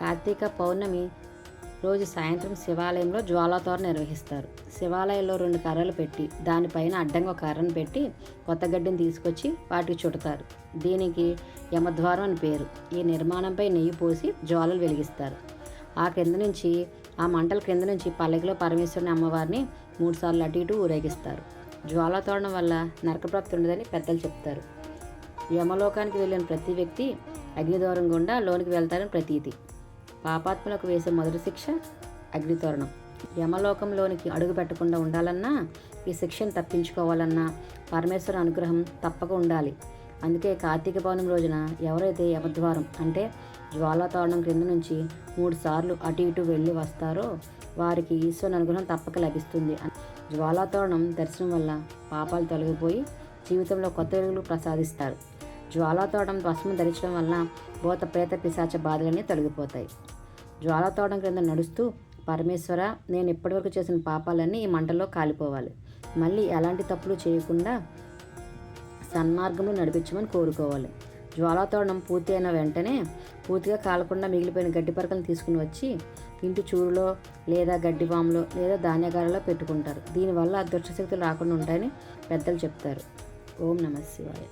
కార్తీక పౌర్ణమి రోజు సాయంత్రం శివాలయంలో జ్వాలాతోరణ నిర్వహిస్తారు. శివాలయంలో రెండు కర్రలు పెట్టి దానిపైన అడ్డంగా ఒక కర్రను పెట్టి కొత్త గడ్డిని తీసుకొచ్చి వాటికి చుడతారు. దీనికి యమద్వారం అని పేరు. ఈ నిర్మాణంపై నెయ్యి పోసి జ్వాలలు వెలిగిస్తారు. ఆ క్రింద నుంచి ఆ మంటల క్రింద నుంచి పల్లకిలో పరమేశ్వరుని అమ్మవారిని మూడుసార్లు అటు ఇటు ఊరేగిస్తారు. జ్వాలాతోరణం వల్ల నరకప్రాప్తి ఉండదని పెద్దలు చెప్తారు. యమలోకానికి వెళ్ళిన ప్రతి వ్యక్తి అగ్నిద్వారం గుండా లోనికి వెళ్తారని ప్రతీతి. పాపాత్ములకు వేసే మొదటి శిక్ష అగ్నితోరణం. యమలోకంలోనికి అడుగు పెట్టకుండా ఉండాలన్నా ఈ శిక్షను తప్పించుకోవాలన్నా పరమేశ్వర అనుగ్రహం తప్పక ఉండాలి. అందుకే కార్తీక పౌర్ణమి రోజున ఎవరైతే యమద్వారం అంటే జ్వాలాతోరణం క్రింద నుంచి మూడు సార్లు అటు ఇటు వెళ్ళి వస్తారో వారికి ఈశ్వరుని అనుగ్రహం తప్పక లభిస్తుంది. జ్వాలాతోరణం దర్శనం వల్ల పాపాలు తొలగిపోయి జీవితంలో కొత్త వెలుగులు ప్రసాదిస్తారు. జ్వాలాతోరణం భస్మం ధరించడం వలన భూత ప్రేత పిశాచ బాధలన్నీ తొలగిపోతాయి. జ్వాలాతోరణం క్రింద నడుస్తూ పరమేశ్వర నేను ఇప్పటివరకు చేసిన పాపాలన్నీ ఈ మంటల్లో కాలిపోవాలి. మళ్ళీ ఎలాంటి తప్పులు చేయకుండా సన్మార్గంలో నడిపించమని కోరుకోవాలి జ్వాలాతోరణం పూర్తి అయిన వెంటనే పూర్తిగా కాలకుండా మిగిలిపోయిన గడ్డి పరకలను తీసుకుని వచ్చి ఇంటి చూరులో లేదా గడ్డి బాములో లేదా ధాన్యగాలలో పెట్టుకుంటారు. దీనివల్ల దుష్టశక్తులు రాకుండా ఉంటాయని పెద్దలు చెప్తారు. ఓం నమ శివాయ.